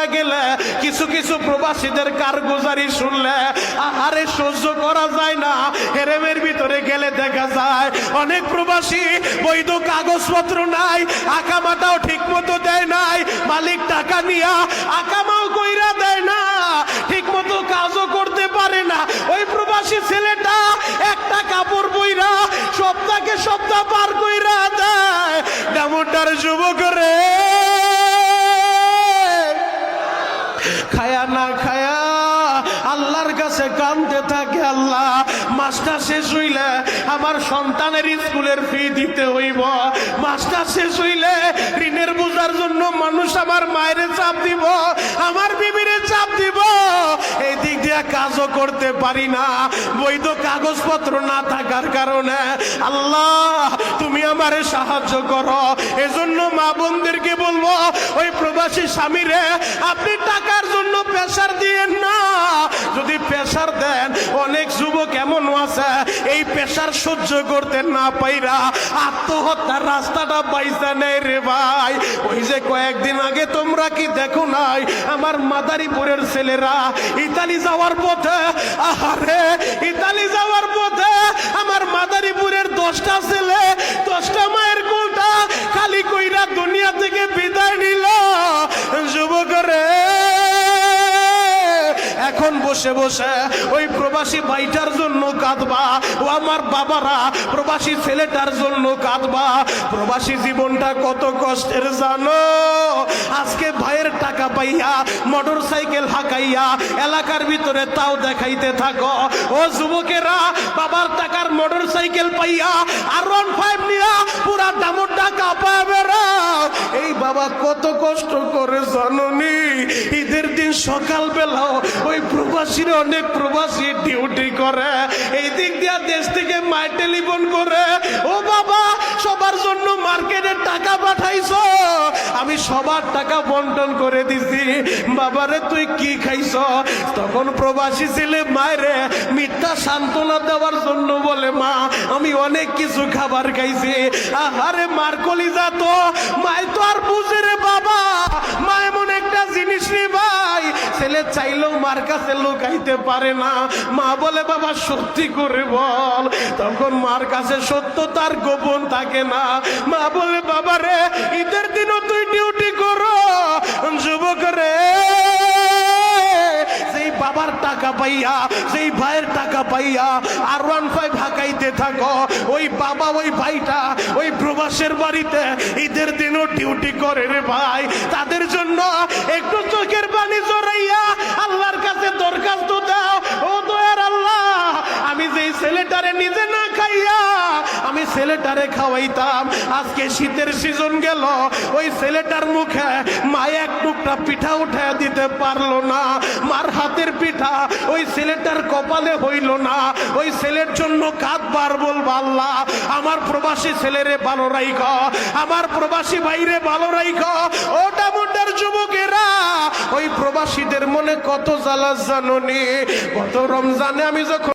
না গেলে, কিছু কিছু প্রবাসীদের কারগুজারি শুনলে আরে সহ্য করা যায় না, হেরেমের ভিতরে গেলে দেখা যায়, অনেক প্রবাসী বৈধ কাগজপত্র নাই, আঁকা মাথাও ঠিক মতো দেয় নাই, মালিক টাকা নিয়া কাছে কান্দতে থাকে আল্লাহ। মাসটা শেষ হইলে আমার সন্তানের স্কুলের ফি দিতে হইব। মাসটা শেষ হইলে ঋণের বোঝার জন্য মানুষ আমার মায়ের চাপ দিব, আমার বিবিরে চাপ দিব। এই দিক দিয়ে কাজও করতে পারি না। বৈধ কাগজপত্র না থাকার কারণে আল্লাহ, তুমি আমারে সাহায্য করো। এজন্য মা বোনদেরকে বলব, ওই প্রবাসী স্বামীরে আপনি টাকার জন্য প্রেশার দিয়েন না। প্রেশার দেন, অনেক যুবক এমন আছে, এই প্রেশার সহ্য করতে না পাইরা আত্মহত্যার রাস্তাটা পাইছে নেই রে ভাই। ওই যে কয়েকদিন আগে তোমরা কি দেখো নাই, আমার মাদারীপুরের ছেলেরা ইতালি যাওয়ার পথে, আহারে, ইতালি যাওয়ার পথে আমার মাদারীপুরের দশটা ছেলে, দশটা মায়ের কোলটা খালি কইরা বসে বসে ওই প্রবাসী ভাইটার জন্য কাঁদবা। ও আমার বাবারা, প্রবাসী ছেলেটার জন্য কাঁদবা। প্রবাসী জীবনটা কত কষ্টের জানো? আজকে ভাইয়ের টাকা পাইয়া, মোটর সাইকেল হাঁকাইয়া, এলাকার ভিতরে তাও দেখাইতে থাকো। ও যুবকেরা, বাবার টাকার মোটর সাইকেল পাইয়া, আর ওয়ান ফাইভ কত কষ্ট করে জননী। ঈদের দিন সকাল বেলাও ওই প্রবাসীর অনেক প্রবাসী ডিউটি করে। এই দিক দিয়া দেশ থেকে মায় টেলিফোন করে, ও বাবা, সবার জন্য মার্কেটে টাকা পাঠাইছো? আমি সবার টাকা বন্টন করে দিছি। বাবারে, তুই কি খাইছ? তখন প্রবাসী ছেলে, মায়েরে সান্ত্বনা দেওয়ার জন্য বলে, মা, আমি অনেক কিছু খাবার খাইছি। আহারে, মার কলিজা তো। মায় তো আর বুঝে রে বাবা। মা এমন একটা জিনিস রে ভাই। ছেলে চাইলেও মার কাছে লুকাইতে পারে না। মা বলে, বাবা, সত্যি করে বল। তখন মার কাছে সত্য তার গোপন থাকে না। মা বলে, বাবা রে, ঈদের দিনও বাবার টাকা পাইয়া সেই ভাইয়ের টাকা পাইয়া আর ওয়ান ফাইভ হাঁকাইতে থাকো, ওই বাবা, ওই ভাইটা ওই প্রবাসের বাড়িতে ঈদের দিনও ডিউটি করে রে ভাই। তাদের জন্য একটু চোখের পানি ছেলেটারে খাওয়াইতাম। আজকে শীতের সিজন গেল। ওই ছেলেটার মুখে মা এক টুকটা পিঠা উঠায় দিতে পারল না। মার হাতের পিঠা ওই ছেলেটার কপালে হইল না। ওই ছেলের জন্য কাঁদবার বলব আল্লাহ, আমার প্রবাসী ছেলেরে ভালো রাইখ। আমার প্রবাসী ভাইরে ভালো রাইখ। ওটা মোটার যুবকেরা, ওই প্রবাসীদের মনে কত জ্বালা জাননি। কত রমজানে আমি যখন